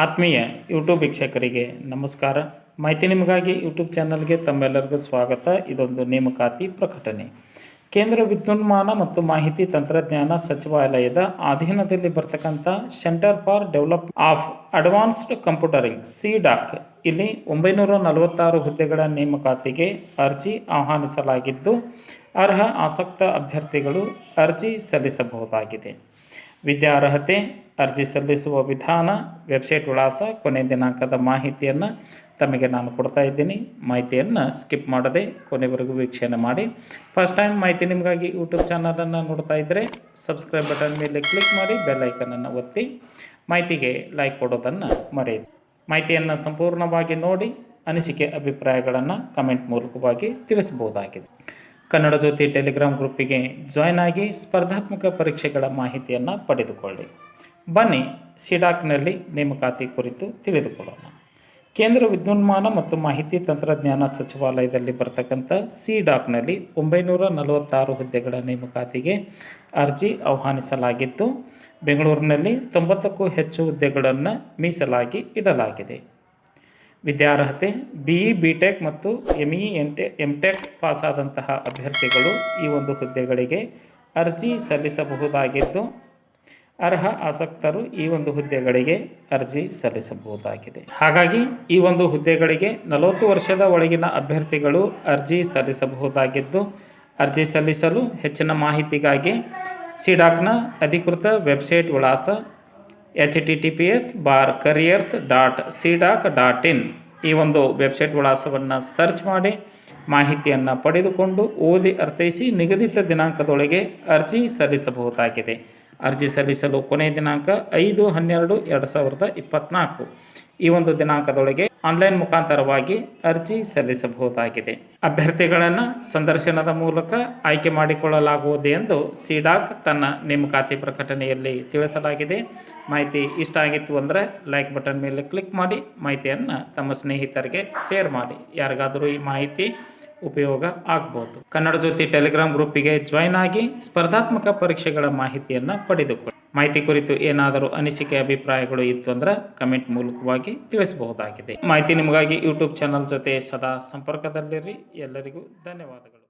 ಆತ್ಮೀಯ ಯೂಟ್ಯೂಬ್ ವೀಕ್ಷಕರಿಗೆ ನಮಸ್ಕಾರ. ಮಾಹಿತಿ ನಿಮಗಾಗಿ ಯೂಟ್ಯೂಬ್ ಚಾನಲ್ಗೆ ತಮ್ಮೆಲ್ಲರಿಗೂ ಸ್ವಾಗತ. ಇದೊಂದು ನೇಮಕಾತಿ ಪ್ರಕಟಣೆ. ಕೇಂದ್ರ ವಿದ್ಯುನ್ಮಾನ ಮತ್ತು ಮಾಹಿತಿ ತಂತ್ರಜ್ಞಾನ ಸಚಿವಾಲಯದ ಅಧೀನದಲ್ಲಿ ಬರ್ತಕ್ಕಂಥ centre for develop of advanced computing CDAC ಇಲ್ಲಿ ಒಂಬೈನೂರ ನಲವತ್ತಾರು ಹುದ್ದೆಗಳ ನೇಮಕಾತಿಗೆ ಅರ್ಜಿ ಆಹ್ವಾನಿಸಲಾಗಿದ್ದು, ಅರ್ಹ ಆಸಕ್ತ ಅಭ್ಯರ್ಥಿಗಳು ಅರ್ಜಿ ಸಲ್ಲಿಸಬಹುದಾಗಿದೆ. ವಿದ್ಯಾರ್ಹತೆ ಅರ್ಜಿ ಸಲ್ಲಿಸುವ ವಿಧಾನ ವೆಬ್ಸೈಟ್ ವಿಳಾಸ ಕೊನೆ ದಿನಾಂಕದ ಮಾಹಿತಿಯನ್ನು ತಮಗೆ ನಾನು ಕೊಡ್ತಾ ಇದ್ದೀನಿ. ಮಾಹಿತಿಯನ್ನು ಸ್ಕಿಪ್ ಮಾಡದೆ ಕೊನೆವರೆಗೂ ವೀಕ್ಷಣೆ ಮಾಡಿ. ಫಸ್ಟ್ ಟೈಮ್ ಮಾಹಿತಿ ನಿಮಗಾಗಿ ಯೂಟ್ಯೂಬ್ ಚಾನಲನ್ನು ನೋಡ್ತಾ ಇದ್ದರೆ ಸಬ್ಸ್ಕ್ರೈಬ್ ಬಟನ್ ಮೇಲೆ ಕ್ಲಿಕ್ ಮಾಡಿ ಬೆಲ್ಲೈಕನನ್ನು ಒತ್ತಿ. ಮಾಹಿತಿಗೆ ಲೈಕ್ ಕೊಡೋದನ್ನು ಮರೆಯಿರಿ. ಮಾಹಿತಿಯನ್ನು ಸಂಪೂರ್ಣವಾಗಿ ನೋಡಿ ಅನಿಸಿಕೆ ಅಭಿಪ್ರಾಯಗಳನ್ನು ಕಮೆಂಟ್ ಮೂಲಕವಾಗಿ ತಿಳಿಸಬಹುದಾಗಿದೆ. ಕನ್ನಡ ಜ್ಯೋತಿ ಟೆಲಿಗ್ರಾಮ್ ಗ್ರೂಪಿಗೆ ಜಾಯ್ನ್ ಆಗಿ ಸ್ಪರ್ಧಾತ್ಮಕ ಪರೀಕ್ಷೆಗಳ ಮಾಹಿತಿಯನ್ನು ಪಡೆದುಕೊಳ್ಳಿ. ಬನ್ನಿ ಸಿಡಾಕ್ನಲ್ಲಿ ನೇಮಕಾತಿ ಕುರಿತು ತಿಳಿದುಕೊಳ್ಳೋಣ. ಕೇಂದ್ರ ವಿದ್ಯುನ್ಮಾನ ಮತ್ತು ಮಾಹಿತಿ ತಂತ್ರಜ್ಞಾನ ಸಚಿವಾಲಯದಲ್ಲಿ ಬರ್ತಕ್ಕಂಥ ಸಿ ಡಾಕ್ನಲ್ಲಿ ಒಂಬೈನೂರ ನಲವತ್ತಾರು ಹುದ್ದೆಗಳ ನೇಮಕಾತಿಗೆ ಅರ್ಜಿ ಆಹ್ವಾನಿಸಲಾಗಿದ್ದು, ಬೆಂಗಳೂರಿನಲ್ಲಿ ತೊಂಬತ್ತಕ್ಕೂ ಹೆಚ್ಚು ಹುದ್ದೆಗಳನ್ನು ಮೀಸಲಾಗಿ ಇಡಲಾಗಿದೆ. ವಿದ್ಯಾರ್ಹತೆ ಬಿ ಇ ಬಿ ಟೆಕ್ ಮತ್ತು ಎಂ ಇ ಎನ್ ಟೆ ಎಂ ಟೆಕ್ ಪಾಸಾದಂತಹ ಅಭ್ಯರ್ಥಿಗಳು ಈ ಒಂದು ಹುದ್ದೆಗಳಿಗೆ ಅರ್ಜಿ ಸಲ್ಲಿಸಬಹುದಾಗಿದ್ದು, ಅರ್ಹ ಆಸಕ್ತರು ಈ ಒಂದು ಹುದ್ದೆಗಳಿಗೆ ಅರ್ಜಿ ಸಲ್ಲಿಸಬಹುದಾಗಿದೆ. ಹಾಗಾಗಿ ಈ ಒಂದು ಹುದ್ದೆಗಳಿಗೆ ನಲವತ್ತು ವರ್ಷದ ಒಳಗಿನ ಅಭ್ಯರ್ಥಿಗಳು ಅರ್ಜಿ ಸಲ್ಲಿಸಬಹುದಾಗಿದ್ದು, ಅರ್ಜಿ ಸಲ್ಲಿಸಲು ಹೆಚ್ಚಿನ ಮಾಹಿತಿಗಾಗಿ ಸಿಡಾಕ್ನ ಅಧಿಕೃತ ವೆಬ್ಸೈಟ್ ವಿಳಾಸ H T T P S bar careers dot CDAC dot in ಈ ಒಂದು ವೆಬ್ಸೈಟ್ ವಿಳಾಸವನ್ನು ಸರ್ಚ್ ಮಾಡಿ ಮಾಹಿತಿಯನ್ನು ಪಡೆದುಕೊಂಡು ಓದಿ ಅರ್ಥೈಸಿ ನಿಗದಿತ ದಿನಾಂಕದೊಳಗೆ ಅರ್ಜಿ ಸಲ್ಲಿಸಬಹುದಾಗಿದೆ. ಅರ್ಜಿ ಸಲ್ಲಿಸಲು ಕೊನೆಯ ದಿನಾಂಕ ಐದು ಹನ್ನೆರಡು ಎರಡು ಸಾವಿರದ ಇಪ್ಪತ್ತ್ನಾಲ್ಕು ಈ ಒಂದು ದಿನಾಂಕದೊಳಗೆ ಆನ್ಲೈನ್ ಮುಖಾಂತರವಾಗಿ ಅರ್ಜಿ ಸಲ್ಲಿಸಬಹುದಾಗಿದೆ. ಅಭ್ಯರ್ಥಿಗಳನ್ನು ಸಂದರ್ಶನದ ಮೂಲಕ ಆಯ್ಕೆ ಮಾಡಿಕೊಳ್ಳಲಾಗುವುದು ಎಂದು ಸಿಡಾಕ್ ತನ್ನ ನೇಮಕಾತಿ ಪ್ರಕಟಣೆಯಲ್ಲಿ ತಿಳಿಸಲಾಗಿದೆ. ಮಾಹಿತಿ ಇಷ್ಟ ಆಗಿತ್ತು ಅಂದರೆ ಲೈಕ್ ಬಟನ್ ಮೇಲೆ ಕ್ಲಿಕ್ ಮಾಡಿ, ಮಾಹಿತಿಯನ್ನು ತಮ್ಮ ಸ್ನೇಹಿತರಿಗೆ ಶೇರ್ ಮಾಡಿ. ಯಾರಿಗಾದರೂ ಈ ಮಾಹಿತಿ ಉಪಯೋಗ ಆಗ್ಬೋದು. ಕನ್ನಡ ಜ್ಯೋತಿ ಟೆಲಿಗ್ರಾಮ್ ಗ್ರೂಪಿಗೆ ಜಾಯ್ನ್ ಆಗಿ ಸ್ಪರ್ಧಾತ್ಮಕ ಪರೀಕ್ಷೆಗಳ ಮಾಹಿತಿಯನ್ನು ಪಡೆದುಕೊಳ್ಳಿ. ಮಾಹಿತಿ ಕುರಿತು ಏನಾದರೂ ಅನಿಸಿಕೆ, ಅಭಿಪ್ರಾಯಗಳು ಇತ್ತು ಅಂದ್ರೆ ಕಮೆಂಟ್ ಮೂಲಕವಾಗಿ ತಿಳಿಸಬಹುದಾಗಿದೆ. ಮಾಹಿತಿ ನಿಮಗಾಗಿ ಯೂಟ್ಯೂಬ್ ಚಾನಲ್ ಜೊತೆ ಸದಾ ಸಂಪರ್ಕದಲ್ಲಿರಿ. ಎಲ್ಲರಿಗೂ ಧನ್ಯವಾದಗಳು.